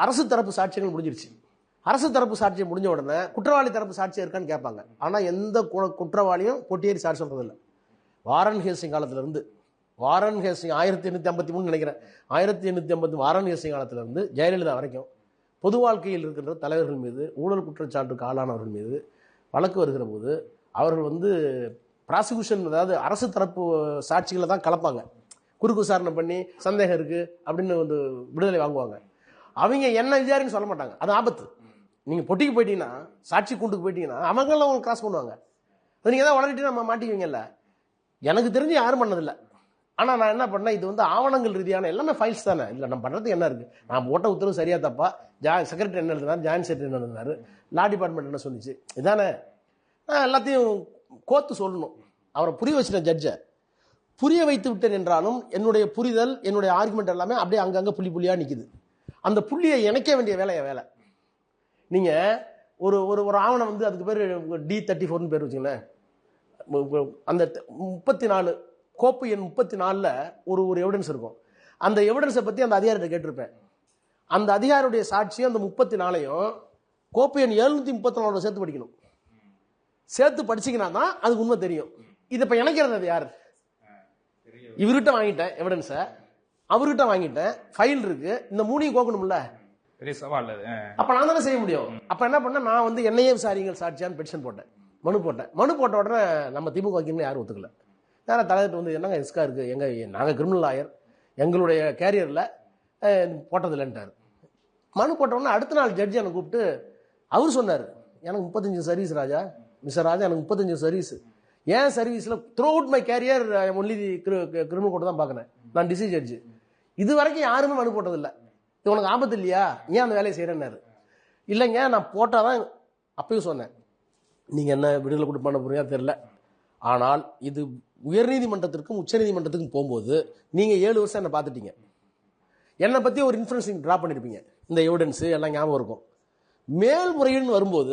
அரசு தரப்பு சாட்சியங்கள் முடிஞ்சிருச்சு அரசு தரப்பு சாட்சியம் முடிஞ்ச உடனே குற்றவாளி தரப்பு சாட்சியம் இருக்கான்னு கேட்பாங்க. ஆனால் எந்த குற்றவாளியும் பொட்டியேறி சாட்சி சொல்றதில்லை. வாரன் ஹேசிங் காலத்திலிருந்து வாரன் ஹேசிங் ஆயிரத்தி எண்ணூத்தி ஐம்பத்தி மூணு நினைக்கிறேன். ஆயிரத்தி எண்ணூத்தி ஐம்பத்தி வாரன் ஹேசிங் காலத்திலிருந்து ஜெயலலிதா வரைக்கும் பொது வாழ்க்கையில் இருக்கின்ற தலைவர்கள் மீது ஊழல் குற்றச்சாட்டுக்கு ஆளானவர்கள் மீது வழக்கு வருகிற போது அவர்கள் வந்து ப்ராசிக்யூஷன் அதாவது அரசு தரப்பு சாட்சிகளை தான் கலப்பாங்க. குறுக்கு விசாரணை பண்ணி சந்தேகம் இருக்குது அப்படின்னு வந்து விடுதலை வாங்குவாங்க. அவங்க என்ன விசாரின்னு சொல்ல மாட்டாங்க. அது ஆபத்து. நீங்கள் பொட்டிக்கு போயிட்டீங்கன்னா சாட்சி கூண்டுக்கு போயிட்டீங்கன்னா அவங்களாம் உங்களுக்கு கிராஸ் பண்ணுவாங்க. நீங்கள் தான் வளர்ந்துட்டு நம்ம மாட்டிக்குவீங்கல்ல. எனக்கு தெரிஞ்சு யாரும் பண்ணதில்லை. ஆனால் நான் என்ன பண்ணேன்? இது வந்து ஆவணங்கள் ரீதியான எல்லாமே ஃபைல்ஸ் தானே. இல்லை நம்ம பண்ணுறது என்ன இருக்குது நான் போட்ட உத்தரவு சரியா தப்பா? ஜா செக்ரட்டரி என்ன எழுதினார்? ஜாயின் செக்ரட்டரி என்ன எழுதினாரு? லா டிபார்ட்மெண்ட் என்ன சொன்னிச்சு இதானே. நான் எல்லாத்தையும் கோத்து சொல்லணும். அவரை புரிய வச்சிட்டேன் ஜட்ஜை புரிய வைத்து விட்டேன் என்றாலும் என்னுடைய புரிதல் என்னுடைய ஆர்குமெண்ட் எல்லாமே அப்படியே அங்கங்கே புள்ளி புள்ளியாக நிற்கிது அந்த புள்ளியை இணைக்க வேண்டிய வேலையை? வேலை. நீங்க ஒரு ஒரு ஒரு ஆவணம் வந்து அதுக்கு பேர் டி தேர்ட்டி ஃபோர்னு பேர் வச்சுங்களேன் அந்த முப்பத்தி நாலு கோப்பு எண் முப்பத்தி நாலில் ஒரு ஒரு எவிடன்ஸ் இருக்கும். அந்த எவிடன்ஸை பற்றி அந்த அதிகாரிட்ட கேட்டிருப்பேன். அந்த அதிகாரியுடைய சாட்சியம் அந்த முப்பத்தி நாலையும் கோப்பு எண் எழுநூத்தி முப்பத்தி நாலோட சேர்த்து படிக்கணும். சேர்த்து படிச்சீங்கன்னா தான் அதுக்கு உண்மை தெரியும். இதை இப்போ இணைக்கிறது அது யார்? இவர்கிட்ட வாங்கிட்டேன் எவிடன்ஸை அவர்கிட்ட வாங்கிட்டேன். ஃபைல் இருக்கு. இந்த மூணையும் கோக்கணும்ல? பெரிய சவால். அப்ப நான் தானே செய்ய முடியும். அப்ப என்ன பண்ண நான் வந்து என்னையே விசாரிங்கள் சாட்சியான்னு பெட்டிஷன் போட்டேன். மனு போட்டேன். மனு போட்ட உடனே நம்ம திமுக வைக்கணும்னு யாரும் ஒத்துக்கல. நேரம் தலைவர் வந்து என்னங்க ரிஸ்கா இருக்கு? எங்க நாங்க கிரிமினல் லாயர் எங்களுடைய கேரியர்ல போட்டதில்லைன்ட்டார். மனு போட்ட உடனே அடுத்த நாள் ஜட்ஜி எனக்கு கூப்பிட்டு அவர் சொன்னார் எனக்கு முப்பத்தஞ்சு சர்வீஸ் ராஜா. மிஸ்டர் ராஜா எனக்கு முப்பத்தஞ்சு சர்வீஸ் ஏன் சர்வீஸில் throughout my career only criminal court தான் பார்க்குறேன். நான் டிசி ஜட்ஜு இது வரைக்கும் யாருமே மனு போட்டதில்லை. இது உனக்கு ஆபத்து இல்லையா? ஏன் அந்த வேலையை செய்கிறேன்னாரு இல்லைங்க நான் போட்டால் தான் அப்பயும் சொன்னேன். நீங்கள் என்ன விடுதலை கொடுத்து பண்ண போறீங்க தெரில ஆனால் இது உயர்நீதிமன்றத்திற்கும் உச்சநீதிமன்றத்துக்கும் போகும்போது நீங்கள் ஏழு வருஷம் என்னை பார்த்துட்டீங்க. என்னை பற்றி ஒரு இன்ஃபரன்ஸ் நீங்கள் ட்ரா பண்ணியிருப்பீங்க இந்த எவிடன்ஸு எல்லாம் ஞாபகம் இருக்கும். மேல்முறையீடுன்னு வரும்போது